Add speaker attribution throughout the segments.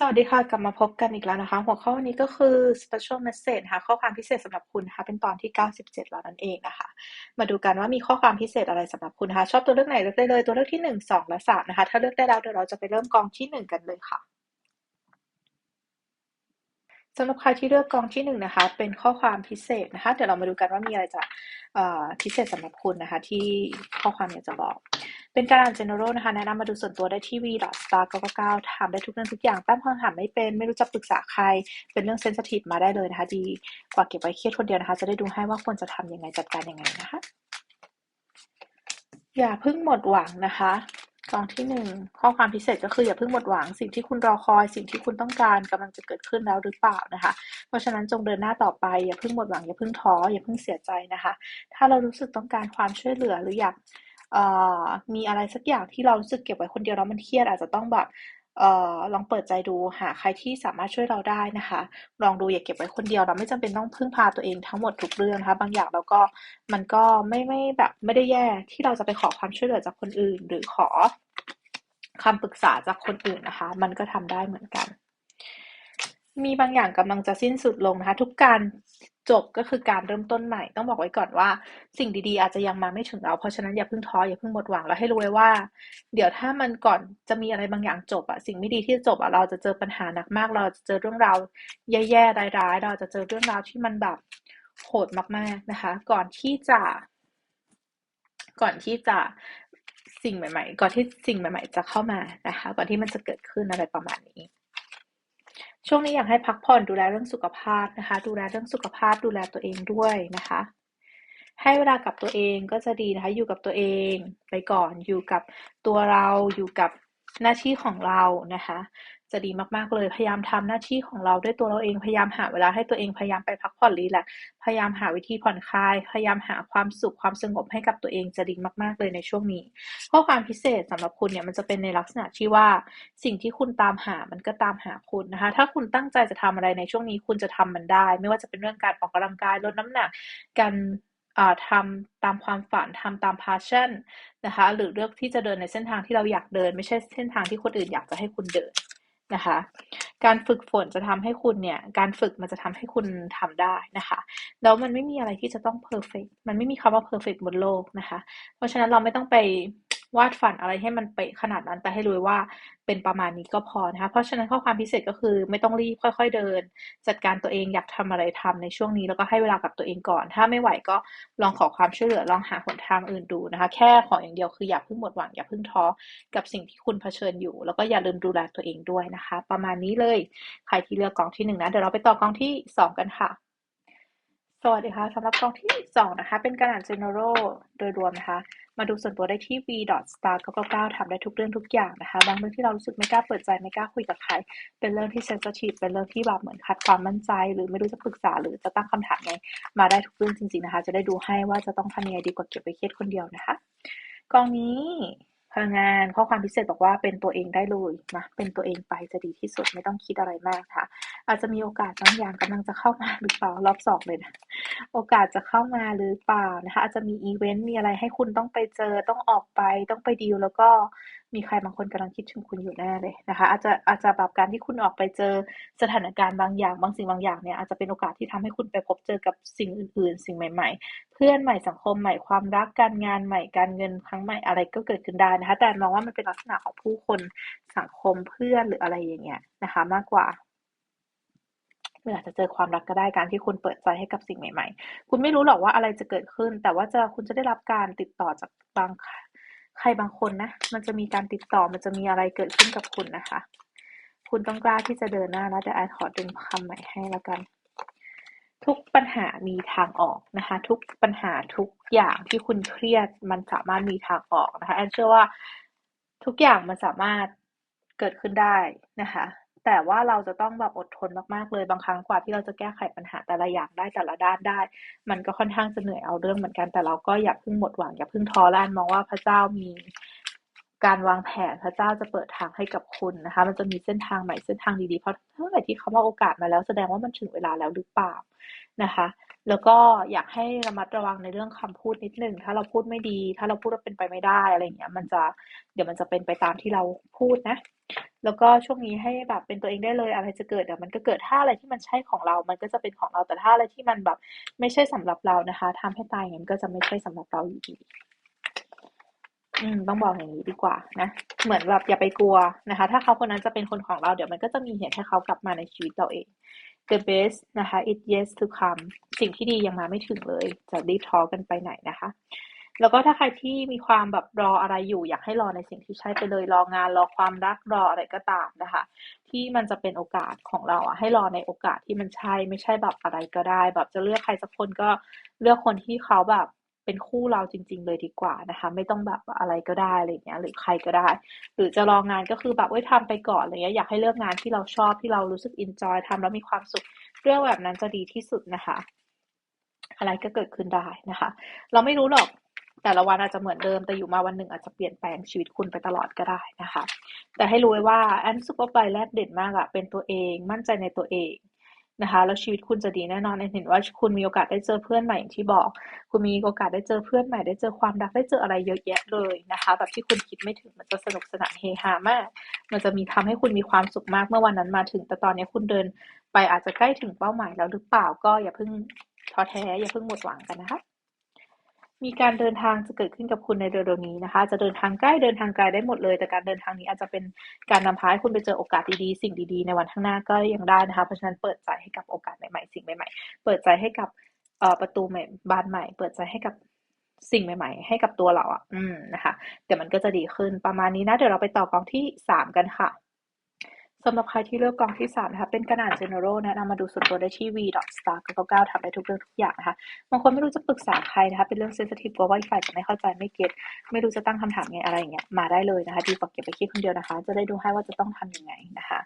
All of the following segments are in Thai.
Speaker 1: สวัสดีค่ะ กลับมาพบกันอีกแล้วนะคะ หัวข้อวันนี้ก็คือ special message ค่ะข้อความพิเศษสำหรับคุณนะคะเป็นตอนที่ 97 แล้วนั่นเองนะคะ มาดูกันว่ามีข้อความพิเศษอะไรสำหรับคุณนะคะ ชอบตัวเลือกไหนเลือกได้เลย ตัวเลือกที่ 1 2 และ 3 นะคะ ถ้าเลือกได้แล้วเดี๋ยวเราจะไปเริ่มกองที่ 1 กันเลยค่ะสำหรับใครที่เลือกกองที่หนึ่งนะคะ เป็นข้อความพิเศษนะคะ เดี๋ยวเรามาดูกันว่ามีอะไรจะพิเศษสำหรับคุณนะคะ ที่ข้อความอยากจะบอก เป็นการอ่าน general นะคะ แนะนำมาดูส่วนตัวได้ที่ v star 9 9ถามได้ทุกเรื่องทุกอย่างตั้งคำถามไม่เป็น ไม่รู้จะปรึกษาใคร เป็นเรื่องเซนซิทีฟมาได้เลยนะคะ ดีกว่าเก็บไว้เครียดคนเดียวนะคะ จะได้ดูให้ว่าควรจะทำยังไงจัดการยังไงนะคะ อย่าเพิ่งหมดหวังนะคะกองที่หนึ่งข้อความพิเศษก็คืออย่าเพิ่งหมดหวังสิ่งที่คุณรอคอย สิ่งที่คุณต้องการกำลังจะเกิดขึ้นแล้วหรือเปล่านะคะ เพราะฉะนั้นจงเดินหน้าต่อไปอย่าเพิ่งหมดหวังอย่าเพิ่งท้ออย่าเพิ่งเสียใจนะคะ ถ้าเรารู้สึกต้องการความช่วยเหลือหรืออยาก มีอะไรสักอย่างที่เรารู้สึกเก็บไว้คนเดียวแล้วมันเครียดอาจจะต้องแบบเอ่อลองเปิดใจดูหาใครที่สามารถช่วยเราได้นะคะ ลองดูอย่าเก็บไว้คนเดียวเราไม่จำเป็นต้องพึ่งพาตัวเองทั้งหมดทุกเรื่องนะคะ บางอย่างเราก็มันก็ไม่ไม่แบบไม่ได้แย่ที่เราจะไปขอความช่วยเหลือจากคนอื่น หรือขอคำปรึกษาจากคนอื่นนะคะ มันก็ทำได้เหมือนกัน มีบางอย่างกำลังจะสิ้นสุดลงนะคะ ทุกการจบก็คือการเริ่มต้นใหม่ ต้องบอกไว้ก่อนว่า สิ่งดีๆ อาจจะยังมาไม่ถึงเรา เพราะฉะนั้นอย่าเพิ่งท้ออย่าเพิ่งหมดหวังแล้วให้รู้ไว้ว่า เดี๋ยวถ้ามันก่อนจะมีอะไรบางอย่างจบอะสิ่งไม่ดีที่จะจบอะเราจะเจอปัญหาหนักมาก เราจะเจอเรื่องราวแย่ๆร้ายๆ เราจะเจอเรื่องราวที่มันแบบโหดมากๆนะคะ ก่อนที่จะ ก่อนที่จะสิ่งใหม่ ๆ ก่อนที่สิ่งใหม่ ๆ จะเข้ามานะคะ ก่อนที่มันจะเกิดขึ้นอะไรประมาณนี้ ช่วงนี้อยากให้พักผ่อนดูแลเรื่องสุขภาพนะคะ ดูแลเรื่องสุขภาพดูแลตัวเองด้วยนะคะ ให้เวลากับตัวเองก็จะดีนะคะ อยู่กับตัวเองไปก่อนอยู่กับตัวเราอยู่กับหน้าที่ของเรานะคะ จะดีมากๆเลย พยายามทำหน้าที่ของเราด้วยตัวเราเอง พยายามหาเวลาให้ตัวเอง พยายามไปพักผ่อนรีแลกพยายามหาวิธีผ่อนคลาย พยายามหาความสุขความสงบให้กับตัวเองจะดีมากๆเลยในช่วงนี้ ข้อความพิเศษสำหรับคุณเนี่ยมันจะเป็นในลักษณะที่ว่า สิ่งที่คุณตามหามันก็ตามหาคุณนะคะ ถ้าคุณตั้งใจจะทำอะไรในช่วงนี้คุณจะทำมันได้ ไม่ว่าจะเป็นเรื่องการออกกำลังกายลดน้ำหนัก การทำตามความฝันทำตาม passion นะคะ หรือเลือกที่จะเดินในเส้นทางที่เราอยากเดิน ไม่ใช่เส้นทางที่คนอื่นอยากจะให้คุณเดิน นะคะ การฝึกฝนจะทำให้คุณเนี่ย การฝึกมันจะทำให้คุณทำได้นะคะ แล้วมันไม่มีอะไรที่จะต้องเพอร์เฟกมันไม่มีคำว่าเพอร์เฟกบนโลกนะคะ เพราะฉะนั้นเราไม่ต้องไป วาดฝันอะไรให้มันเป๊ะขนาดนั้น แต่ให้รู้ว่าเป็นประมาณนี้ก็พอนะคะเพราะฉะนั้นข้อความพิเศษก็คือไม่ต้องรีบค่อย ๆ เดิน จัดการตัวเองอยากทำอะไรทำในช่วงนี้ แล้วก็ให้เวลากับตัวเองก่อน ถ้าไม่ไหวก็ลองขอความช่วยเหลือลองหาหนทางอื่นดูนะคะ แค่ขออย่างเดียวคืออย่าเพิ่งหมดหวังอย่าเพิ่งท้อกับสิ่งที่คุณเผชิญอยู่ แล้วก็อย่าลืมดูแลตัวเองด้วยนะคะ ประมาณนี้เลยใครที่เลือกกองที่หนึ่งนะเดี๋ยวเราไปต่อกองที่สองกันค่ะสวัสดีค่ะสำหรับกองที่สองนะคะ เป็นการอ่าน general โดยรวมนะคะ มาดูส่วนตัวได้ที่ v star 9 9ทำได้ทุกเรื่องทุกอย่างนะคะ บางเรื่องที่เรารู้สึกไม่กล้าเปิดใจไม่กล้าคุยกับใคร เป็นเรื่องที่เซนซิทีฟเป็นเรื่องที่แบบเหมือนขาดความมั่นใจ หรือไม่รู้จะปรึกษาหรือจะตั้งคำถามไง มาได้ทุกเรื่องจริงๆนะคะ จะได้ดูให้ว่าจะต้องทำยังไงดีกว่าเก็บไปเครียดคนเดียวนะคะ กองนี้ พลังงานข้อความพิเศษบอกว่าเป็นตัวเองได้เลยนะเป็นตัวเองไปจะดีที่สุดไม่ต้องคิดอะไรมากค่ะ อาจจะมีโอกาสบางอย่างกำลังจะเข้ามาหรือเปล่ารอบสองเลยนะโอกาสจะเข้ามาหรือเปล่านะคะอาจจะมีอีเวนต์มีอะไรให้คุณต้องไปเจอต้องออกไปต้องไปดีลแล้วก็มีใครบางคนกำลังคิดถึงคุณอยู่แน่เลยนะคะ อาจจะอาจจะแบบการที่คุณออกไปเจอสถานการณ์บางอย่าง บางสิ่งบางอย่างเนี่ยอาจจะเป็นโอกาสที่ทำให้คุณไปพบเจอกับสิ่งอื่น ๆ สิ่งใหม่ ๆ เพื่อนใหม่สังคมใหม่ความรักการงานใหม่การเงินครั้งใหม่อะไรก็เกิดขึ้นได้นะคะ แต่มองว่ามันเป็นลักษณะของผู้คนสังคมเพื่อนหรืออะไรอย่างเงี้ยนะคะ มากกว่าเมื่ออาจจะเจอความรักก็ได้การที่คุณเปิดใจให้กับสิ่งใหม่ ๆ คุณไม่รู้หรอกว่าอะไรจะเกิดขึ้น แต่ว่าจะคุณจะได้รับการติดต่อจากบาง ใครบางคนนะ มันจะมีการติดต่อมันจะมีอะไรเกิดขึ้นกับคุณนะคะ คุณต้องกล้าที่จะเดินหน้าแล้วเดี๋ยวไอขอดึงคำใหม่ให้แล้วกัน ทุกปัญหามีทางออกนะคะ ทุกปัญหาทุกอย่างที่คุณเครียดมันสามารถมีทางออกนะคะแอนเชื่อว่าทุกอย่างมันสามารถเกิดขึ้นได้นะคะ แต่ว่าเราจะต้องแบบอดทนมากๆเลยบางครั้งกว่าที่เราจะแก้ไขปัญหาแต่ละอย่างได้แต่ละด้านได้ มันก็ค่อนข้างจะเหนื่อยเอาเรื่องเหมือนกัน แต่เราก็อย่าเพิ่งหมดหวังอย่าเพิ่งท้อแลนมองว่าพระเจ้ามีการวางแผนพระเจ้าจะเปิดทางให้กับคุณนะคะ มันจะมีเส้นทางใหม่เส้นทางดีๆเพราะเมื่อไหร่ที่เขาว่าโอกาสมาแล้วแสดงว่ามันถึงเวลาแล้วหรือเปล่านะคะ แล้วก็อยากให้ระมัดระวังในเรื่องคำพูดนิดหนึ่ง ถ้าเราพูดไม่ดี ถ้าเราพูดว่าเป็นไปไม่ได้อะไรเงี้ย มันจะเดี๋ยวมันจะเป็นไปตามที่เราพูดนะ แล้วก็ช่วงนี้ให้แบบเป็นตัวเองได้เลยอะไรจะเกิดเดี๋ยวมันก็เกิดถ้าอะไรที่มันใช่ของเรา มันก็จะเป็นของเราแต่ถ้าอะไรที่มันแบบไม่ใช่สำหรับเรานะคะทำให้ตายอย่างนี้ก็จะไม่ใช่สำหรับเราอยู่ดีอืมต้องบอกอย่างนี้ดีกว่านะเหมือนแบบอย่าไปกลัวนะคะ ถ้าเขาคนนั้นจะเป็นคนของเราเดี๋ยวมันก็จะมีเหตุให้เขากลับมาในชีวิตเราเอง the best นะคะ it yes to come สิ่งที่ดียังมาไม่ถึงเลย จะรีบท้อกันไปไหนนะคะ แล้วก็ถ้าใครที่มีความแบบรออะไรอยู่ อยากให้รอในสิ่งที่ใช่ไปเลย รองานรอความรักรออะไรก็ตามนะคะ ที่มันจะเป็นโอกาสของเราอะให้รอในโอกาสที่มันใช่ไม่ใช่แบบอะไรก็ได้ แบบจะเลือกใครสักคนก็เลือกคนที่เขาแบบ เป็นคู่เราจริง ๆ เลยดีกว่านะคะ ไม่ต้องแบบอะไรก็ได้อะไรเงี้ย หรือใครก็ได้ หรือจะรองงานก็คือแบบเว้ยทำไปก่อนอะไรเงี้ยอยากให้เลือกงานที่เราชอบที่เรารู้สึกอินจอยทำแล้วมีความสุขเรื่องแบบนั้นจะดีที่สุดนะคะ อะไรก็เกิดขึ้นได้นะคะ เราไม่รู้หรอกแต่ละวันอาจจะเหมือนเดิมแต่อยู่มาวันหนึ่งอาจจะเปลี่ยนแปลงชีวิตคุณไปตลอดก็ได้นะคะ แต่ให้รู้ไว้ว่าแอนซุปเปอร์ไบแรกเด่นมากอะเป็นตัวเอง มั่นใจในตัวเอง นะคะแล้วชีวิตคุณจะดีแน่นอนเห็นว่าคุณมีโอกาสได้เจอเพื่อนใหม่อย่างที่บอก คุณมีโอกาสได้เจอเพื่อนใหม่ได้เจอความรักได้เจออะไรเยอะแยะเลยนะคะ แบบที่คุณคิดไม่ถึงมันจะสนุกสนานเฮฮามาก มันจะมีทำให้คุณมีความสุขมากเมื่อวันนั้นมาถึง แต่ตอนนี้คุณเดินไปอาจจะใกล้ถึงเป้าหมายแล้วหรือเปล่าก็อย่าเพิ่งท้อแท้อย่าเพิ่งหมดหวังกันนะคะ มีการเดินทางจะเกิดขึ้นกับคุณในเร็วๆนี้นะคะ จะเดินทางใกล้เดินทางไกลได้หมดเลย แต่การเดินทางนี้อาจจะเป็นการนำพาให้คุณไปเจอโอกาสดีๆ สิ่งดีๆ ในวันข้างหน้าก็ยังได้นะคะ เพราะฉะนั้นเปิดใจให้กับโอกาสใหม่ๆ สิ่งใหม่ๆ เปิดใจให้กับประตูใหม่บานใหม่ เปิดใจให้กับสิ่งใหม่ ๆ ให้กับตัวเราอะ อืมนะคะ เดี๋ยวมันก็จะดีขึ้นประมาณนี้นะ เดี๋ยวเราไปต่อกองที่สามกันค่ะ สำหรับใครที่เลือกกองที่ 3 นะคะ เป็นกระดาษ general แนะนำมาดูสุดตัวได้ที่ v star 99ทำได้ทุกเรื่องทุกอย่างนะคะ บางคนไม่รู้จะปรึกษาใครนะคะ เป็นเรื่อง sensitive กลัวว่าอีกฝ่ายจะไม่เข้าใจไม่เก็ตไม่รู้จะตั้งคำถามไงอะไรอย่างเงี้ย มาได้เลยนะคะ ดีกว่าเก็บไปคิดคนเดียวนะคะ จะได้ดูให้ว่าจะต้องทำยังไงนะคะ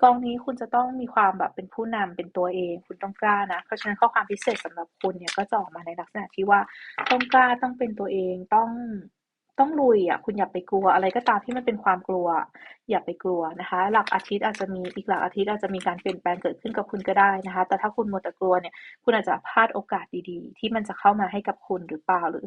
Speaker 1: กองนี้คุณจะต้องมีความแบบเป็นผู้นำเป็นตัวเอง คุณต้องกล้านะ เพราะฉะนั้นข้อความพิเศษสำหรับคุณเนี่ยก็จะออกมาในลักษณะที่ว่าต้องกล้าต้องเป็นตัวเองต้อง ต้องลุยอะ คุณอย่าไปกลัว อะไรก็ตามที่มันเป็นความกลัว อย่าไปกลัวนะคะ หลักอาทิตย์อาจจะมีอีกหลักอาทิตย์อาจจะมีการเปลี่ยนแปลงเกิดขึ้นกับคุณก็ได้นะคะ แต่ถ้าคุณมัวแต่กลัวเนี่ย คุณอาจจะพลาดโอกาสดีๆ ที่มันจะเข้ามาให้กับคุณหรือเปล่าหรือ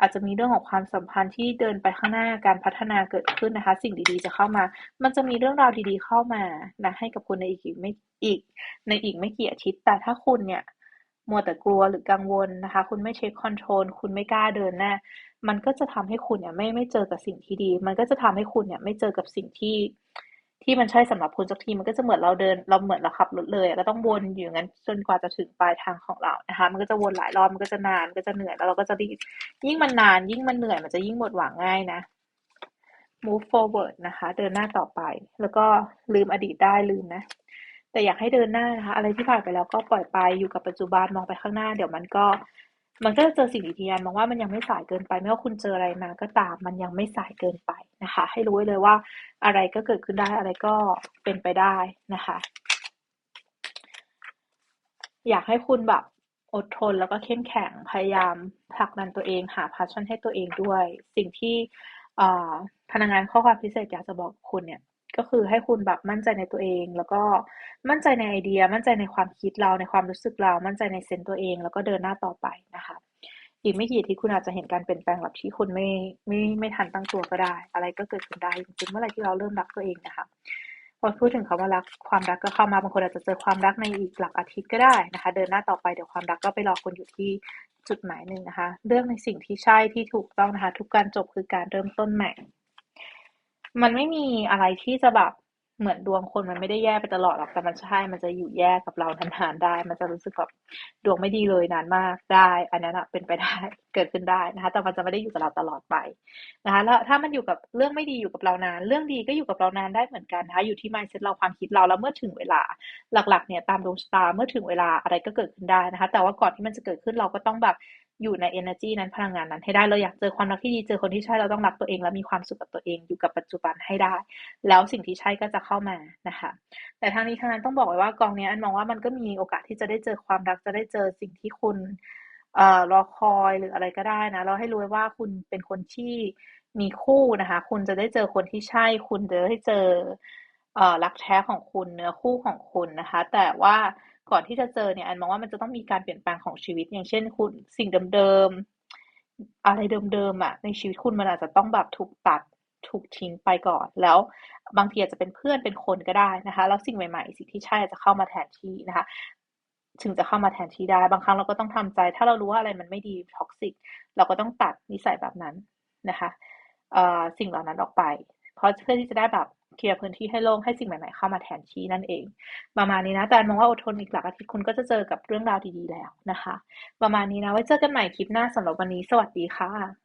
Speaker 1: อาจจะมีเรื่องของความสัมพันธ์ที่เดินไปข้างหน้าการพัฒนาเกิดขึ้นนะคะ สิ่งดีๆจะเข้ามา มันจะมีเรื่องราวดีๆเข้ามานะให้กับคุณในอีกไม่อีก ในอีกไม่กี่อาทิตย์ แต่ถ้าคุณเนี่ยมัวแต่กลัวหรือกังวลนะคะ คุณไม่เช็คคอนโทรลคุณไม่กล้าเดินหน้า มันก็จะทำให้คุณเนี่ยไม่ไม่เจอกับสิ่งที่ดี มันก็จะทำให้คุณเนี่ยไม่เจอกับสิ่งที่ที่มันใช่สำหรับคุณสักทีมันก็จะเหมือนเราเดิน เราเหมือนเราขับรถเลยก็ต้องวนอยู่งั้นจนกว่าจะถึงปลายทางของเรานะคะ มันก็จะวนหลายรอบมันก็จะนานมันก็จะเหนื่อยแล้วเราก็จะรียิ่งมันนาน ยิ่งมันเหนื่อยมันจะยิ่งหมดหวังง่ายนะ move forward นะคะ เดินหน้าต่อไป แล้วก็ลืมอดีตได้ลืมนะ แต่อยากให้เดินหน้านะคะ อะไรที่ผ่านไปแล้วก็ปล่อยไปอยู่กับปัจจุบันมองไปข้างหน้า เดี๋ยวมันก็ มันก็จะเจอสิ่งดีๆมองว่ามันยังไม่สายเกินไปไม่ว่าคุณเจออะไรมาก็ตามมันยังไม่สายเกินไปนะคะ ให้รู้ไว้เลยว่าอะไรก็เกิดขึ้นได้อะไรก็เป็นไปได้นะคะ อยากให้คุณแบบอดทนแล้วก็เข้มแข็งพยายามผลักดันตัวเองหาพาชั่นให้ตัวเองด้วย สิ่งที่พนักงานข้อความพิเศษอยากจะบอกคุณเนี่ย ก็คือให้คุณแบบมั่นใจในตัวเอง แล้วก็มั่นใจในไอเดีย มั่นใจในความคิดเรา ในความรู้สึกเรา มั่นใจในเซนต์ตัวเอง แล้วก็เดินหน้าต่อไปนะคะ อีกไม่กี่ที่คุณอาจจะเห็นการเปลี่ยนแปลงแบบที่คุณไม่ไม่ไม่ทันตั้งตัวก็ได้ อะไรก็เกิดขึ้นได้จริงๆเมื่อไรที่เราเริ่มรักตัวเองนะคะพอพูดถึงคำว่ารักความรักก็เข้ามาบางคนอาจจะเจอความรักในอีกหลักอาทิตย์ก็ได้นะคะ เดินหน้าต่อไปเดี๋ยวความรักก็ไปรอคุณอยู่ที่จุดหมายหนึ่งนะคะ เรื่องในสิ่งที่ใช่ที่ถูกต้องนะคะ ทุกการจบคือการเริ่มต้นใหม่ มันไม่มีอะไรที่จะแบบเหมือนดวงคนมันไม่ได้แย่ไปตลอดหรอก แต่มันใช่ มันจะอยู่แย่กับเรานานๆได้ มันจะรู้สึกแบบดวงไม่ดีเลยนานมากได้ อันนั้นเป็นไปได้ เกิดขึ้นได้นะคะ แต่มันจะไม่ได้อยู่กับเราตลอดไปนะคะ แล้วถ้ามันอยู่กับเรื่องไม่ดีอยู่กับเรานาน เรื่องดีก็อยู่กับเรานานได้เหมือนกันนะคะ อยู่ที่ mindset เราความคิดเรา แล้วเมื่อถึงเวลา หลักๆ เนี่ยตามดวงชะตา เมื่อถึงเวลาอะไรก็เกิดขึ้นได้นะคะ แต่ว่าก่อนที่มันจะเกิดขึ้นเราก็ต้องแบบ อยู่ใน energy นั้นพลังงานนั้นให้ได้เราอยากเจอความรักที่ดีเจอคนที่ใช่เราต้องรักตัวเอง และมีความสุขกับตัวเองอยู่กับปัจจุบันให้ได้ แล้วสิ่งที่ใช่ก็จะเข้ามานะคะ แต่ทางนี้ทางนั้นต้องบอกไว้ว่ากองนี้อันมองว่ามันก็มีโอกาสที่จะได้เจอความรักจะได้เจอสิ่งที่คุณเอ่อรอคอยหรืออะไรก็ได้นะเราให้รู้ว่าคุณเป็นคนที่มีคู่นะคะ คุณจะได้เจอคนที่ใช่ คุณจะได้เจอเอ่อรักแท้ของคุณเนื้อคู่ของคุณนะคะ แต่ว่า ก่อนที่จะเจอเนี่ยแอนมองว่ามันจะต้องมีการเปลี่ยนแปลงของชีวิต อย่างเช่นคุณสิ่งเดิมๆอะไรเดิมๆอะในชีวิตคุณมันอาจจะต้องแบบถูกตัดถูกทิ้งไปก่อน แล้วบางทีอาจจะเป็นเพื่อนเป็นคนก็ได้นะคะ แล้วสิ่งใหม่ๆ สิ่งที่ใช่อาจจะเข้ามาแทนที่นะคะถึงจะเข้ามาแทนที่ได้ บางครั้งเราก็ต้องทำใจ ถ้าเรารู้ว่าอะไรมันไม่ดีท็อกซิกเราก็ต้องตัดนิสัยแบบนั้นนะคะสิ่งเหล่านั้นออกไป เพราะเพื่อที่จะได้แบบ เคลียร์พื้นที่ให้โล่งให้สิ่งใหม่ๆเข้ามาแทนที่นั่นเอง ประมาณนี้นะแต่มองว่าอดทนอีกหลักอาทิตย์คุณก็จะเจอกับเรื่องราวดีๆแล้วนะคะ ประมาณนี้นะไว้เจอกันใหม่คลิปหน้าสำหรับวันนี้ สวัสดีค่ะ